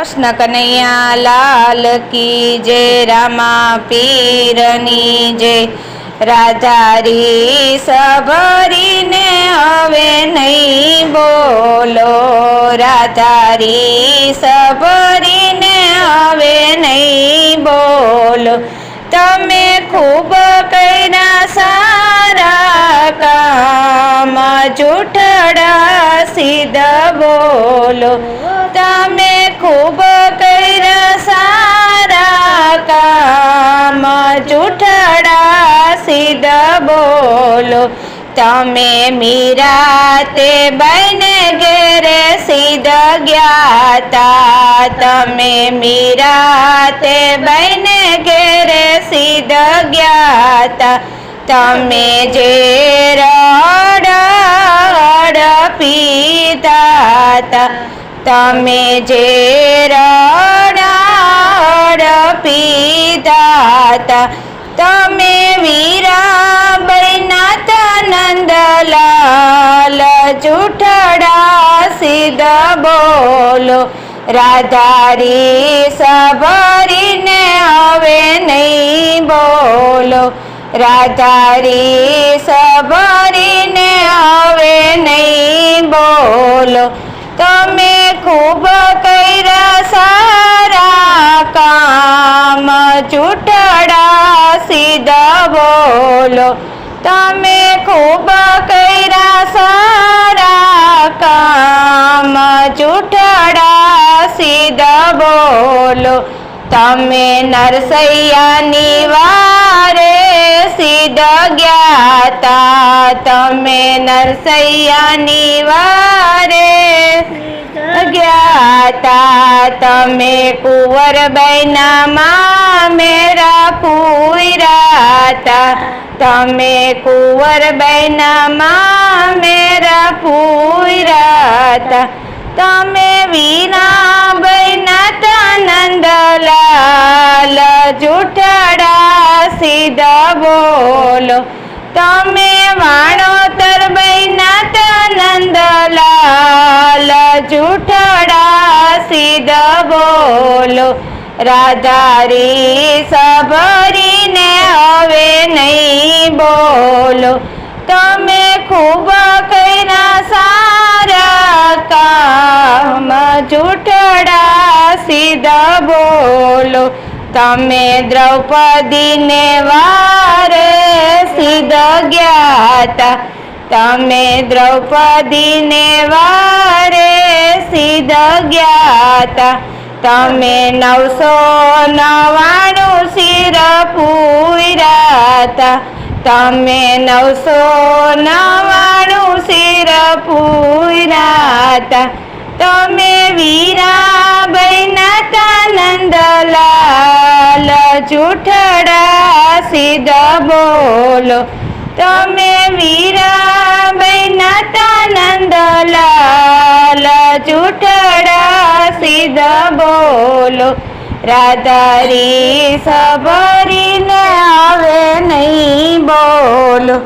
કૃષ્ણ કનૈયા લાલ કી જય, રામા પીરની જય. રાધારી સભરીને હવે નહીં બોલો. રાધારી સભરીને હવે નહીં બોલો. તમે ખૂબ કર્યા સારા કામ, જૂઠડા સીધા બોલો. તમે ખૂબ કર્યા સારા કામ જૂઠડા સિદ્ધ બોલો તમે મીરા તે બને ઘેરે સિદ્ધ જ્ઞાતા તમે મીરા તે બને ઘેરે સિદ્ધ જ્ઞાતા તમે જે રડ પીતા હતા તમે જે રણાડ પીતા તમે વીરાબૈનાથ નંદલાલ જૂઠડા સિદ્ધ બોલો, રાધારી સભરીને હવે નહીં બોલો, રાધારી સભરીને હવે નહીં બોલો તમે ખૂબ કર્યા સારા કામ ચૂંટડા સીધા બોલો. તમે ખૂબ કર્યા સારા કામ ચૂંટડા સીધા બોલો. તમે નરસૈયાની વારે સિદ્ધ જ્ઞાતા તમે નરસૈયાની વારે જ્ઞાતા તમે કુંવર બૈનામાં મેરા પૂરાતા તમે કુંવર બૈનામાં મેરા પૂરાતા તમે વીના બૈનાતા નંદલાલ જૂઠડા સિદ્ધ બોલો. તમે વાણોતર બૈનાથ નંદલાલ જૂઠડા સિદ્ધ બોલો. રાધારી સભરીને હવે નહીં બોલો. તમે ખૂબ કર્યા સારા કામ. જૂઠડા સિદ્ધ બોલો. તમે દ્રૌપદીને વારે સીધ જ્ઞાતા. તમે દ્રૌપદીને વારે સીધ જ્ઞાતા. તમે નવસો નવાણું શિર પૂરાતા. તમે નવસો નવાણું શિર પૂરાતા. તમે વીરા જૂઠડા સીધા બોલો તમે વીરા બૈનાતા નંદલાલ જૂઠડા સિદ્ધ બોલો રાધારી સભરીને આવે નહીં બોલો.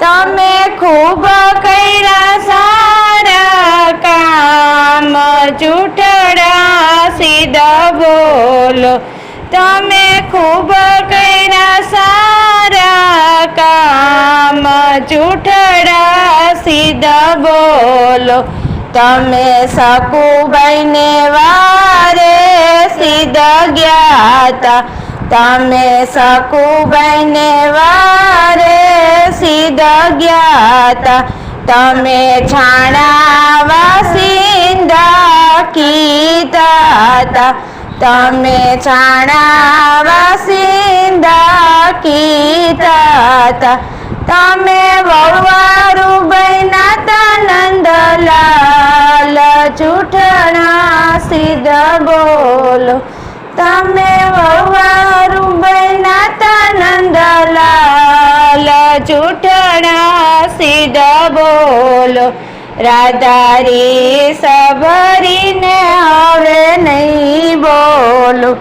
તમે ખૂબ કર્યા સારા કામ જૂઠડા સીધા બોલો તમે ખૂબ કર્યા સારા કામ જૂઠડા સિદ્ધ બોલો તમે સકુબાઈને વારે સિદ્ધ જ્ઞાતા તમે સકુબાઈને વારે સિદ્ધ જ્ઞાતા તમે છાણા વાસિંદા કીતા તમે છાણા વાસિંદા કીતા તમે વવારું બૈના નંદલાલ જૂઠણા સિદ્ધ બોલો. તમે વવારું બૈના નંદલાલ જૂઠણા સિદ્ધ બોલો. રાધારી સભરીને હવે નહીં બોલો.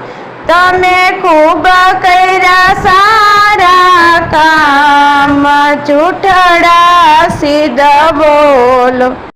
તમે ખૂબ કર્યા સારા કામ ચૂઠડા સીધા બોલો.